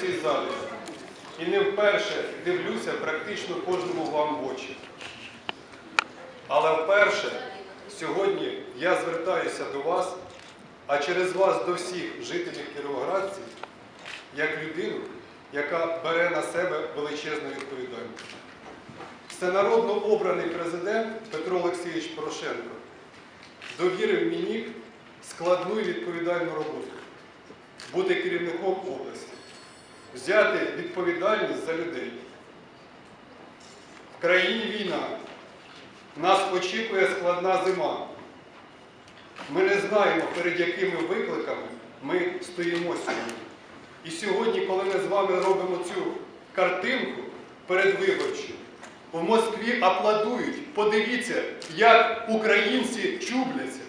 цій залі і не вперше дивлюся практично кожному вам в очі. Але вперше сьогодні я звертаюся до вас, а через вас до всіх жителів Кіровоградців, як людину, яка бере на себе величезну відповідальність. Всенародно обраний президент Петро Олексійович Порошенко довірив мені складну і відповідальну роботу бути керівником області, взяти відповідальність за людей. В країні війна. Нас очікує складна зима. Ми не знаємо, перед якими викликами ми стоїмо сьогодні. І сьогодні, коли ми з вами робимо цю картинку передвиборчу, в Москві аплодують. Подивіться, як українці чубляться.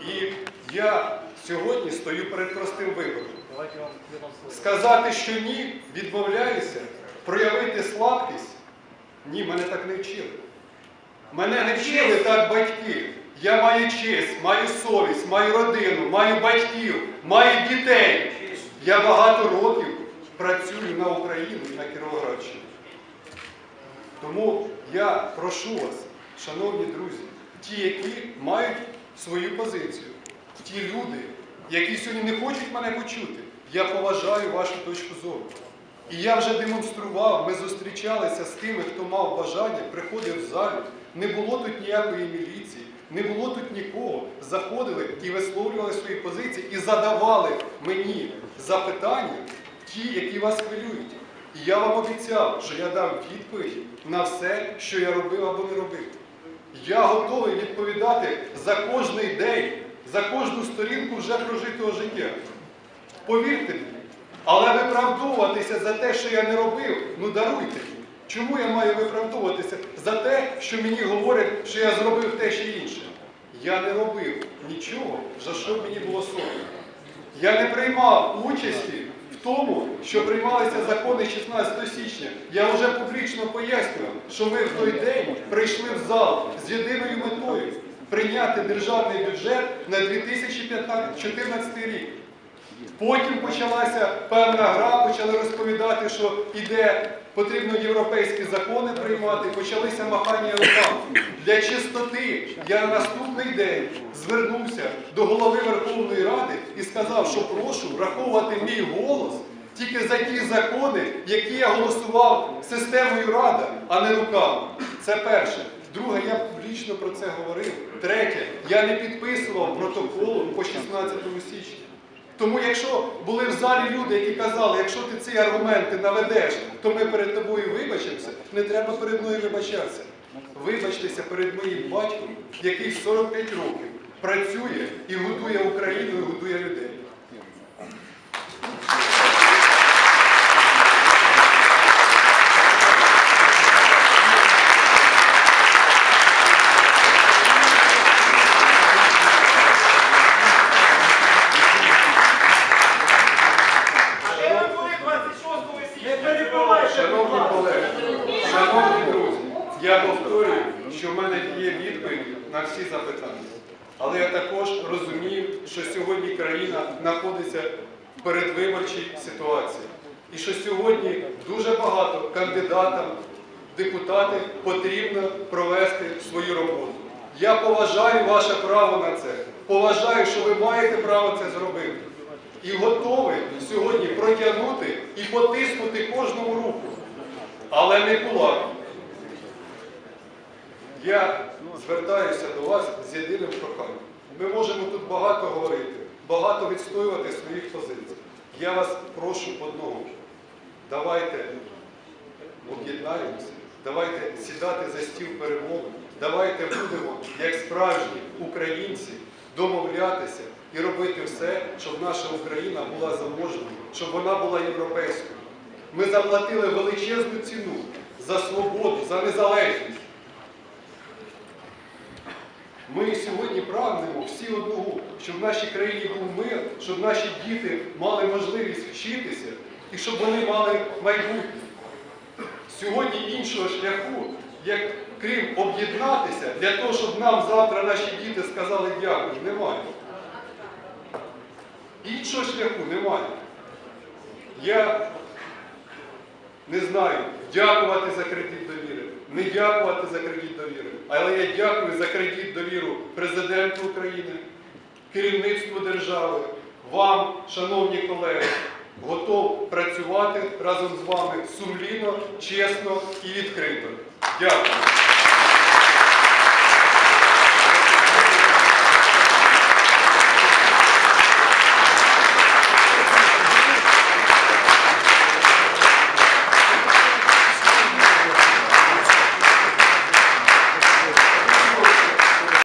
І я сьогодні стою перед простим вибором. Сказати, що ні, відмовляюся, проявити слабкість. Ні, мене так не вчили. Мене не вчили так батьки. Я маю честь, маю совість, маю родину, маю батьків, маю дітей. Я багато років працюю на Україну і на Кіровоградщину. Тому я прошу вас, шановні друзі, ті, які мають свою позицію, ті люди, які сьогодні не хочуть мене почути, я поважаю вашу точку зору. І я вже демонстрував, ми зустрічалися з тими, хто мав бажання, приходив в залю. Не було тут ніякої міліції, не було тут нікого. Заходили і висловлювали свої позиції і задавали мені запитання, ті, які вас хвилюють. І я вам обіцяв, що я дам відповідь на все, що я робив або не робив. Я готовий відповідати за кожний день, за кожну сторінку вже прожитого життя. Повірте мені. Але виправдовуватися за те, що я не робив, ну даруйте. Чому я маю виправдовуватися за те, що мені говорять, що я зробив те чи інше? Я не робив нічого, за що мені було соромно. Я не приймав участі в тому, що приймалися закони 16 січня. Я вже публічно пояснював, що ми в той день прийшли в зал з єдиною метою прийняти державний бюджет на 2014 рік. Потім почалася певна гра, почали розповідати, що іде, потрібно європейські закони приймати, почалися махання руками. Для чистоти я на наступний день звернувся до голови Верховної Ради і сказав, що прошу враховувати мій голос тільки за ті закони, які я голосував системою Рада, а не руками. Це перше. Друге, я публічно про це говорив. Третє, я не підписував протоколу по 16 січня. Тому якщо були в залі люди, які казали, якщо ти ці аргументи наведеш, то ми перед тобою вибачимося, не треба перед мною вибачатися. Вибачтеся перед моїм батьком, який 45 років працює і годує Україну, і годує людей. А де ви були 26 січня? Не перебивайте, Шановні колеги, шановні друзі, я повторюю, що в мене є відповідь на всі запитання. Але я також розумію, що сьогодні країна знаходиться в передвиборчій ситуації. І що сьогодні дуже багато кандидатам, в депутати потрібно провести свою роботу. Я поважаю ваше право на це. Поважаю, що ви маєте право це зробити. І готовий сьогодні протягнути і потиснути кожному руку. Але не кулак. Я звертаюся до вас з єдиним проханням. Ми можемо тут багато говорити, багато відстоювати своїх позицій. Я вас прошу одного. Давайте об'єднаємося, давайте сідати за стіл перемови, давайте будемо, як справжні українці, домовлятися і робити все, щоб наша Україна була заможною, щоб вона була європейською. Ми заплатили величезну ціну за свободу, за незалежність. Ми сьогодні прагнемо всі одного, щоб в нашій країні був мир, щоб наші діти мали можливість вчитися і щоб вони мали майбутнє. Сьогодні іншого шляху, як крім об'єднатися, для того, щоб нам завтра наші діти сказали дякую, немає. Іншого шляху немає. Я не знаю, дякувати за кредит довіри, не дякувати за кредит довіри. Але я дякую за кредит довіру президенту України, керівництву держави, вам, шановні колеги. Готов працювати разом з вами сумлінно, чесно і відкрито. Дякую.